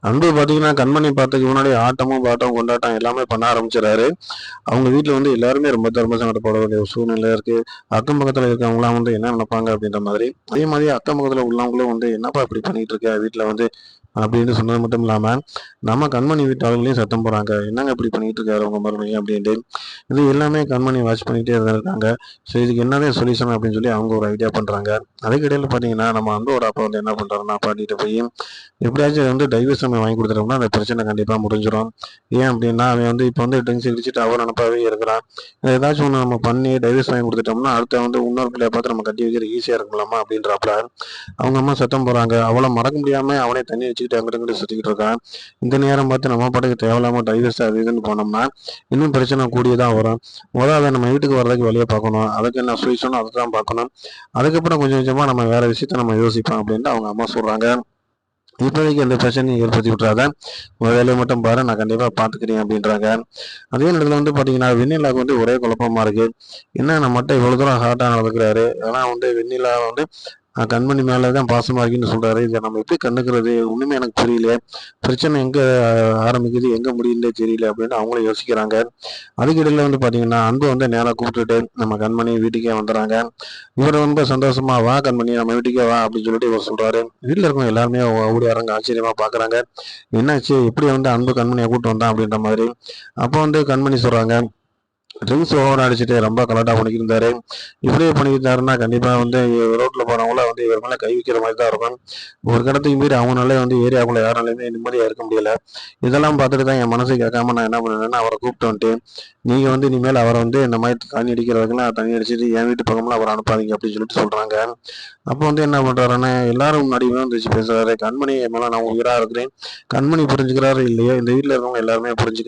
அன்பு பார்த்தீங்கன்னா கண்மணி பார்த்ததுக்கு முன்னாடி ஆட்டமும் பாட்டம் கொண்டாட்டம் எல்லாமே பண்ண ஆரம்பிச்சிடறாரு அவங்க வீட்டில் வந்து எல்லாருமே ரொம்ப தர்ம சங்கடப்பட வேண்டிய ஒரு சூழ்நிலை இருக்கு. அக்கம் பக்கத்தில் இருக்கவங்களாம் வந்து என்ன நினைப்பாங்க அப்படின்ற மாதிரி அதே மாதிரி அக்கம் பக்கத்தில் உள்ளவங்களும் வந்து என்னப்பா இப்படி பண்ணிட்டு இருக்க? வீட்டில் வந்து அப்படின்னு சொன்னது மட்டும் இல்லாமல் நம்ம கண்மணி வீட்டாளர்களையும் சத்தம் போகிறாங்க என்னங்க இப்படி பண்ணிட்டு இருக்காரு உங்கள் மறுபடியும் அப்படின்ட்டு. இது எல்லாமே கண்மணி வாட்ச் பண்ணிகிட்டே இருந்திருக்காங்க. ஸோ இதுக்கு என்னதான் சொல்யூஷன் அப்படின்னு சொல்லி அவங்க ஒரு ஐடியா பண்ணுறாங்க அதுக்கிடையில் பார்த்தீங்கன்னா நம்ம அன்போட அப்பா வந்து என்ன பண்ணுறாருன்னா பாட்டிகிட்ட போய் எப்படியாச்சும் வந்து டைவர்ஸ் நம்ம வாங்கி கொடுத்துட்டோம்னா அந்த பிரச்சனை கண்டிப்பாக முடிஞ்சிடும் ஏன் அப்படின்னா அவன் வந்து இப்போ வந்து ட்ரிங்க்ஸ் அடிச்சுட்டு அவர் நினப்பாவே இருக்கிறான். ஏதாச்சும் ஒன்று நம்ம பண்ணி டைவர்ஸ் வாங்கி கொடுத்துட்டோம்னா அடுத்த வந்து இன்னொரு பிள்ளைய பார்த்து நம்ம கட்டி வைக்கிறது ஈஸியாக இருக்கலாமா அப்படின்றப்ப அவங்க அம்மா சத்தம் போகிறாங்க அவளை மறக்க முடியாமல் அவனே தண்ணி வச்சு வச்சுக்கிட்டு அங்கிட்டு சுற்றிக்கிட்டு இருக்கான் இந்த நேரம் பார்த்து நம்ம பாட்டுக்கு தேவையில்லாம டைவர்ஸ் அது இதுன்னு போனோம்னா இன்னும் பிரச்சனை கூடியதான் வரும். முதல்ல அதை நம்ம வீட்டுக்கு வர்றதுக்கு வழியை பார்க்கணும். அதுக்கு என்ன சொல்யூஷனோ அதை தான் பார்க்கணும். அதுக்கப்புறம் கொஞ்சம் கொஞ்சமாக நம்ம வேற விஷயத்த நம்ம யோசிப்போம் அப்படின்ட்டு அவங்க அம்மா சொல்கிறாங்க இப்போதைக்கு எந்த பிரச்சனையும் ஏற்படுத்தி விட்றாத உங்கள் வேலையை மட்டும் பாரு நான் கண்டிப்பாக பார்த்துக்கிறேன் அப்படின்றாங்க. அதே நேரத்தில் வந்து பார்த்தீங்கன்னா வெண்ணிலாவுக்கு வந்து ஒரே குழப்பமா இருக்கு. என்ன நம்ம மட்டும் இவ்வளோ தூரம் ஹார்ட்டாக நடந்துக்கிறாரு ஏன்னா வந்து வெண்ணிலா வந்து கண்மணி மேலே தான் பாசமாக இருக்குன்னு சொல்கிறாரு இதை நம்ம எப்படி கண்டுக்கிறது? ஒன்றுமே எனக்கு புரியல. பிரச்சனை எங்கே ஆரம்பிக்குது? எங்கே முடியுதுன்னே தெரியல அப்படின்னு அவங்களும் யோசிக்கிறாங்க. அதுக்கிடையில் வந்து பார்த்தீங்கன்னா அன்பு வந்து நேராக கூப்பிட்டுட்டு நம்ம கண்மணி வீட்டுக்கே வந்துடுறாங்க. இவர் ரொம்ப சந்தோஷமா வா கண்மணி நம்ம வீட்டுக்கே வா அப்படின்னு சொல்லிட்டு இவர் சொல்கிறாரு வீட்டில் இருக்கவங்க எல்லாருமே ஓடி வராங்க ஆச்சரியமாக பார்க்குறாங்க என்னாச்சு? எப்படி வந்து அன்பு கண்மணியை கூப்பிட்டு வந்தான்? அப்படின்ற மாதிரி. அப்போ வந்து கண்மணி சொல்கிறாங்க ட்ரிங்க்ஸ் ஓவர் அடிச்சுட்டு ரொம்ப கலட்டாக பண்ணிக்கிருந்தாரு இப்படியே பண்ணிக்கிட்டாருன்னா கண்டிப்பாக வந்து ரோட்டில் போகிறவங்கள வந்து இவர் மேலே கை வைக்கிற மாதிரி தான் இருக்கும். ஒரு கடத்துக்கு மீறி அவங்களாலே வந்து ஏரியாவுக்குள்ள யாராலையுமே நிம்மதியாக இருக்க முடியல. இதெல்லாம் பார்த்துட்டு தான் என் மனசு கேட்காம நான் என்ன பண்ணேன்னா அவரை கூப்பிட்டு வந்துட்டு நீங்கள் வந்து இனிமேல் அவரை வந்து இந்த மாதிரி தண்ணி அடிக்கிறதுக்கெல்லாம் தண்ணி அடிச்சுட்டு என் வீட்டு பக்கம்லாம் அவரை அனுப்பாதீங்க அப்படின்னு சொல்லிட்டு சொல்றாங்க. அப்போ வந்து என்ன பண்ணுறாருன்னா எல்லாரும் முன்னாடியுமே வந்துச்சு பேசுகிறாரு கண்மணி மேலே நான் உயிராக இருக்கிறேன். கண்மணி புரிஞ்சுக்கிறாரு இல்லையோ இந்த வீட்டில் இருக்கவங்க எல்லாருமே புரிஞ்சுக்க